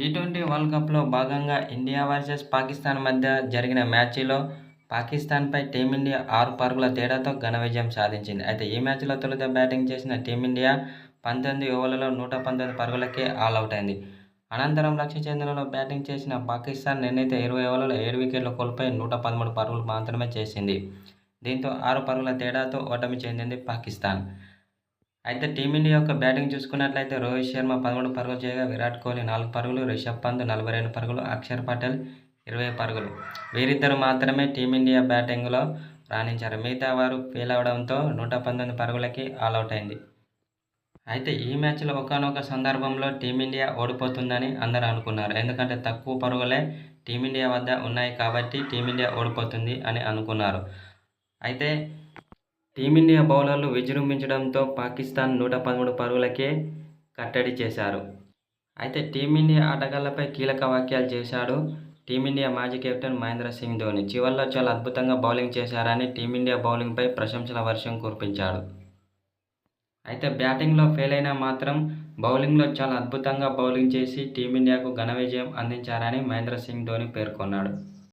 T twenty world కప్లో భాగంగా India versus Pakistan మధ్య జరిగిన మ్యాచ్లో పాకిస్తాన్పై టీమిండియా ఆరు పరుగుల తేడాతో ఘన విజయం సాధించింది. అయితే ఈ మ్యాచ్లో తొలుత బ్యాటింగ్ చేసిన టీమిండియా పంతొమ్మిది ఓవర్లలో నూట పంతొమ్మిది పరుగులకే ఆల్అవుట్ అయింది. అనంతరం లక్ష్య చేంద్రలో బ్యాటింగ్ చేసిన పాకిస్తాన్ నిర్ణీత ఇరవై ఓవర్లలో ఏడు వికెట్లు కోల్పోయి నూట పదమూడు పరుగులు మాత్రమే చేసింది. దీంతో ఆరు పరుగుల తేడాతో ఓటమి చెందింది పాకిస్తాన్. అయితే టీమిండియా యొక్క బ్యాటింగ్ చూసుకున్నట్లయితే రోహిత్ శర్మ పదమూడు పరుగులు చేయగా విరాట్ కోహ్లీ నాలుగు పరుగులు రిషబ్ పంత్ నలభై రెండు పరుగులు అక్షర్ పటేల్ ఇరవై పరుగులు. వీరిద్దరు మాత్రమే టీమిండియా బ్యాటింగ్లో రాణించారు. మిగతా వారు ఫెయిల్ అవడంతో నూట పంతొమ్మిది పరుగులకి ఆల్అవుట్ అయింది. అయితే ఈ మ్యాచ్లో ఒకనొక సందర్భంలో టీమిండియా ఓడిపోతుందని అందరూ అనుకున్నారు. ఎందుకంటే తక్కువ పరుగులే టీమిండియా వద్ద ఉన్నాయి కాబట్టి టీమిండియా ఓడిపోతుంది అని అనుకున్నారు. అయితే టీమిండియా బౌలర్లు విజృంభించడంతో పాకిస్తాన్ నూట పదమూడు పరుగులకే కట్టడి చేశారు. అయితే టీమిండియా ఆటగాళ్ళపై కీలక వ్యాఖ్యలు చేశాడు టీమిండియా మాజీ కెప్టెన్ మహేంద్ర సింగ్ ధోని. చివర్లో చాలా అద్భుతంగా బౌలింగ్ చేశారని టీమిండియా బౌలింగ్పై ప్రశంసల వర్షం కురిపించాడు. అయితే బ్యాటింగ్లో ఫెయిల్ అయినా మాత్రం బౌలింగ్లో చాలా అద్భుతంగా బౌలింగ్ చేసి టీమిండియాకు ఘన విజయం అందించారని మహేంద్ర సింగ్ ధోని పేర్కొన్నాడు.